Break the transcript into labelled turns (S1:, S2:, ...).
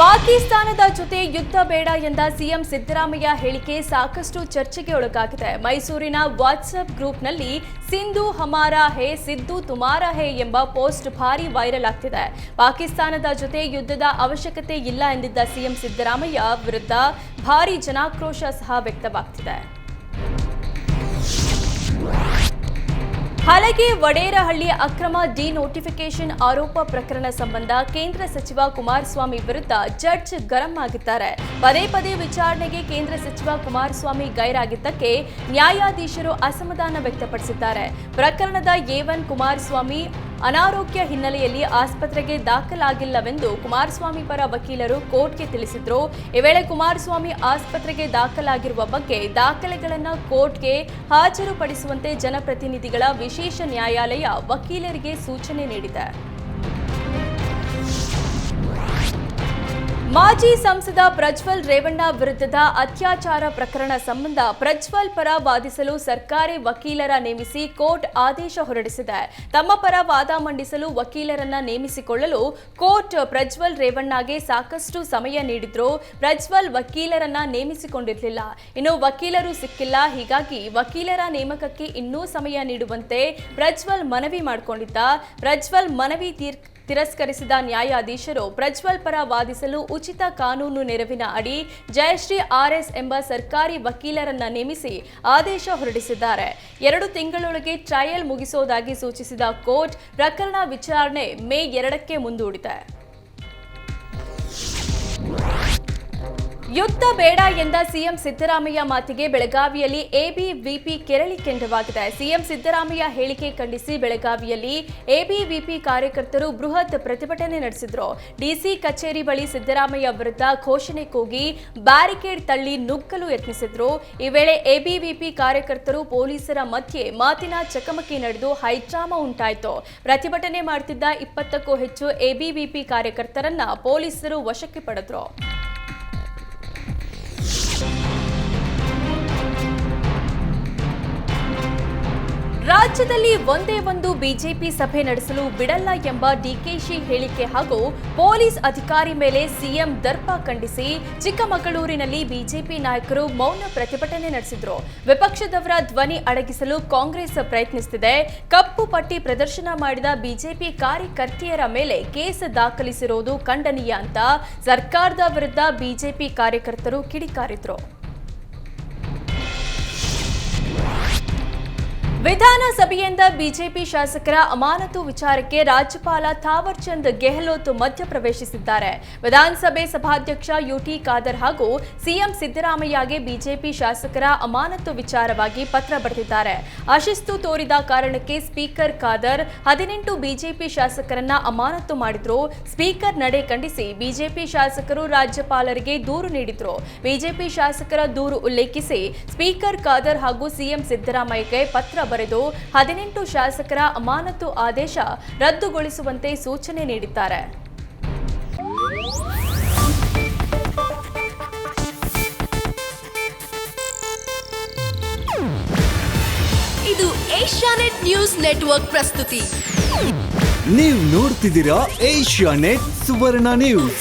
S1: ಪಾಕಿಸ್ತಾನದ ಜೊತೆ ಯುದ್ಧ ಬೇಡ ಎಂದ ಸಿಎಂ ಸಿದ್ದರಾಮಯ್ಯ ಹೇಳಿಕೆ ಸಾಕಷ್ಟು ಚರ್ಚೆಗೆ ಒಳಗಾಗಿದೆ. ಮೈಸೂರಿನ ವಾಟ್ಸ್ಆಪ್ ಗ್ರೂಪ್ನಲ್ಲಿ ಸಿಂಧು ಹಮಾರಾ ಹೇ, ಸಿದ್ದು ತುಮಾರಾ ಹೇ ಎಂಬ ಪೋಸ್ಟ್ ಭಾರಿ ವೈರಲ್ ಆಗ್ತಿದೆ. ಪಾಕಿಸ್ತಾನದ ಜೊತೆ ಯುದ್ಧದ ಅವಶ್ಯಕತೆ ಇಲ್ಲ ಎಂದಿದ್ದ ಸಿಎಂ ಸಿದ್ದರಾಮಯ್ಯ ವಿರುದ್ಧ ಭಾರಿ ಜನಾಕ್ರೋಶ ಸಹ ವ್ಯಕ್ತವಾಗ್ತಿದೆ. ಹಲಗೆ ವಡೇರಹಳ್ಳಿ ಅಕ್ರಮ ಡಿನೋಟಿಫಿಕೇಶನ್ ಆರೋಪ ಪ್ರಕರಣ ಸಂಬಂಧ ಕೇಂದ್ರ ಸಚಿವ ಕುಮಾರಸ್ವಾಮಿ ವಿರುದ್ಧ ಜಡ್ಜ್ ಗರಂ ಆಗಿದ್ದಾರೆ. ಪದೇ ಪದೇ ವಿಚಾರಣೆಗೆ ಕೇಂದ್ರ ಸಚಿವ ಕುಮಾರಸ್ವಾಮಿ ಗೈರಾಗಿದ್ದಕ್ಕೆ ನ್ಯಾಯಾಧೀಶರು ಅಸಮಾಧಾನ ವ್ಯಕ್ತಪಡಿಸಿದ್ದಾರೆ. ಪ್ರಕರಣದ ಎ ಒನ್ ಕುಮಾರಸ್ವಾಮಿ ಅನಾರೋಗ್ಯ ಹಿನ್ನೆಲೆಯಲ್ಲಿ ಆಸ್ಪತ್ರೆಗೆ ದಾಖಲಾಗಿಲ್ಲವೆಂದು ಕುಮಾರಸ್ವಾಮಿ ಪರ ವಕೀಲರು ಕೋರ್ಟ್ಗೆ ತಿಳಿಸಿದ್ರು. ಈ ವೇಳೆ ಕುಮಾರಸ್ವಾಮಿ ಆಸ್ಪತ್ರೆಗೆ ದಾಖಲಾಗಿರುವ ಬಗ್ಗೆ ದಾಖಲೆಗಳನ್ನು ಕೋರ್ಟ್ಗೆ ಹಾಜರುಪಡಿಸುವಂತೆ ಜನಪ್ರತಿನಿಧಿಗಳ ವಿಶೇಷ ನ್ಯಾಯಾಲಯ ವಕೀಲರಿಗೆ ಸೂಚನೆ ನೀಡಿದೆ. ಮಾಜಿ ಸಂಸದ ಪ್ರಜ್ವಲ್ ರೇವಣ್ಣ ವಿರುದ್ಧದ ಅತ್ಯಾಚಾರ ಪ್ರಕರಣ ಸಂಬಂಧ ಪ್ರಜ್ವಲ್ ಪರ ವಾದಿಸಲು ಸರ್ಕಾರಿ ವಕೀಲರ ನೇಮಿಸಿ ಕೋರ್ಟ್ ಆದೇಶ ಹೊರಡಿಸಿದೆ. ತಮ್ಮ ಪರ ವಾದ ಮಂಡಿಸಲು ವಕೀಲರನ್ನ ನೇಮಿಸಿಕೊಳ್ಳಲು ಕೋರ್ಟ್ ಪ್ರಜ್ವಲ್ ರೇವಣ್ಣಗೆ ಸಾಕಷ್ಟು ಸಮಯ ನೀಡಿದ್ರು ಪ್ರಜ್ವಲ್ ವಕೀಲರನ್ನ ನೇಮಿಸಿಕೊಂಡಿರಲಿಲ್ಲ. ಇನ್ನು ವಕೀಲರು ಸಿಕ್ಕಿಲ್ಲ. ಹೀಗಾಗಿ ವಕೀಲರ ನೇಮಕಕ್ಕೆ ಇನ್ನೂ ಸಮಯ ನೀಡುವಂತೆ ಪ್ರಜ್ವಲ್ ಮನವಿ ಮಾಡಿಕೊಂಡಿದ್ದ. ಪ್ರಜ್ವಲ್ ಮನವಿ ತೀರ್ ತಿರಸ್ಕರಿಸಿದ ನ್ಯಾಯಾಧೀಶರು ಪ್ರಜ್ವಲ್ ಪರ ವಾದಿಸಲು ಉಚಿತ ಕಾನೂನು ನೆರವಿನ ಅಡಿ ಜಯಶ್ರೀ ಆರ್ಎಸ್ ಎಂಬ ಸರ್ಕಾರಿ ವಕೀಲರನ್ನ ನೇಮಿಸಿ ಆದೇಶ ಹೊರಡಿಸಿದ್ದಾರೆ. ಎರಡು ತಿಂಗಳೊಳಗೆ ಟ್ರಯಲ್ ಮುಗಿಸೋದಾಗಿ ಸೂಚಿಸಿದ ಕೋರ್ಟ್ ಪ್ರಕರಣ ವಿಚಾರಣೆ ಮೇ ಎರಡಕ್ಕೆ ಮುಂದೂಡಿದೆ. ಯುದ್ಧ ಬೇಡ ಎಂದ ಸಿಎಂ ಸಿದ್ದರಾಮಯ್ಯ ಮಾತಿಗೆ ಬೆಳಗಾವಿಯಲ್ಲಿ ಎಬಿವಿಪಿ ಕೆರಳಿ ಕೆಂಡವಾಗಿದೆ. ಸಿಎಂ ಸಿದ್ದರಾಮಯ್ಯ ಹೇಳಿಕೆ ಖಂಡಿಸಿ ಬೆಳಗಾವಿಯಲ್ಲಿ ಎಬಿವಿಪಿ ಕಾರ್ಯಕರ್ತರು ಬೃಹತ್ ಪ್ರತಿಭಟನೆ ನಡೆಸಿದ್ರು. ಡಿಸಿ ಕಚೇರಿ ಬಳಿ ಸಿದ್ದರಾಮಯ್ಯ ವಿರುದ್ಧ ಘೋಷಣೆ ಕೂಗಿ ಬ್ಯಾರಿಕೇಡ್ ತಳ್ಳಿ ನುಗ್ಗಲು ಯತ್ನಿಸಿದ್ರು. ಈ ವೇಳೆ ಎಬಿವಿಪಿ ಕಾರ್ಯಕರ್ತರು ಪೊಲೀಸರ ಮಧ್ಯೆ ಮಾತಿನ ಚಕಮಕಿ ನಡೆದು ಹೈಡ್ರಾಮಾ ಉಂಟಾಯಿತು. ಪ್ರತಿಭಟನೆ ಮಾಡುತ್ತಿದ್ದ ಇಪ್ಪತ್ತಕ್ಕೂ ಹೆಚ್ಚು ಎಬಿವಿಪಿ ಕಾರ್ಯಕರ್ತರನ್ನ ಪೊಲೀಸರು ವಶಕ್ಕೆ ಪಡೆದ್ರು. ರಾಜ್ಯದಲ್ಲಿ ಒಂದೇ ಒಂದು ಬಿಜೆಪಿ ಸಭೆ ನಡೆಸಲು ಬಿಡಲ್ಲ ಎಂಬ ಡಿಕೆಶಿ ಹೇಳಿಕೆ ಹಾಗೂ ಪೊಲೀಸ್ ಅಧಿಕಾರಿ ಮೇಲೆ ಸಿಎಂ ದರ್ಪ ಖಂಡಿಸಿ ಚಿಕ್ಕಮಗಳೂರಿನಲ್ಲಿ ಬಿಜೆಪಿ ನಾಯಕರು ಮೌನ ಪ್ರತಿಭಟನೆ ನಡೆಸಿದ್ರು. ವಿಪಕ್ಷದವರ ಧ್ವನಿ ಅಡಗಿಸಲು ಕಾಂಗ್ರೆಸ್ ಪ್ರಯತ್ನಿಸುತ್ತಿದೆ ಕಪ್ಪು ಪಟ್ಟಿ ಪ್ರದರ್ಶನ ಮಾಡಿದ ಬಿಜೆಪಿ ಕಾರ್ಯಕರ್ತೆಯರ ಮೇಲೆ ಕೇಸ್ ದಾಖಲಿಸಿರುವುದು ಖಂಡನೀಯ ಅಂತ ಸರ್ಕಾರದ ವಿರುದ್ಧ ಬಿಜೆಪಿ ಕಾರ್ಯಕರ್ತರು ಕಿಡಿಕಾರಿದ್ರು. ವಿಧಾನಸಭೆಯಿಂದ ಬಿಜೆಪಿ ಶಾಸಕರ ಅಮಾನತು ವಿಚಾರಕ್ಕೆ ರಾಜ್ಯಪಾಲ ಥಾವರ್ ಚಂದ್ ಗೆಹ್ಲೋಟ್ ಮಧ್ಯಪ್ರವೇಶಿಸಿದ್ದಾರೆ. ವಿಧಾನಸಭೆ ಸಭಾಧ್ಯಕ್ಷ ಯುಟಿ ಖಾದರ್ ಹಾಗೂ ಸಿಎಂ ಸಿದ್ದರಾಮಯ್ಯಗೆ ಬಿಜೆಪಿ ಶಾಸಕರ ಅಮಾನತು ವಿಚಾರವಾಗಿ ಪತ್ರ ಬರೆದಿದ್ದಾರೆ. ಅಶಿಸ್ತು ತೋರಿದ ಕಾರಣಕ್ಕೆ ಸ್ಪೀಕರ್ ಖಾದರ್ ಹದಿನೆಂಟು ಬಿಜೆಪಿ ಶಾಸಕರನ್ನ ಅಮಾನತು ಮಾಡಿದ್ರು. ಸ್ಪೀಕರ್ ನಡೆ ಖಂಡಿಸಿ ಬಿಜೆಪಿ ಶಾಸಕರು ರಾಜ್ಯಪಾಲರಿಗೆ ದೂರು ನೀಡಿದ್ರು. ಬಿಜೆಪಿ ಶಾಸಕರ ದೂರು ಉಲ್ಲೇಖಿಸಿ ಸ್ಪೀಕರ್ ಖಾದರ್ ಹಾಗೂ ಸಿಎಂ ಸಿದ್ದರಾಮಯ್ಯಗೆ ಪತ್ರ ಬರೆದು ಹದಿನೆಂಟು ಶಾಸಕರ ಅಮಾನತು ಆದೇಶ ರದ್ದುಗೊಳಿಸುವಂತೆ ಸೂಚನೆ ನೀಡಿದ್ದಾರೆ.
S2: ಇದು ಏಷ್ಯಾನೆಟ್ ನ್ಯೂಸ್ ನೆಟ್ವರ್ಕ್ ಪ್ರಸ್ತುತಿ.
S3: ನೀವು ನೋಡ್ತಿದ್ದೀರಾ ಏಷ್ಯಾ ನೆಟ್ ಸುವರ್ಣ ನ್ಯೂಸ್.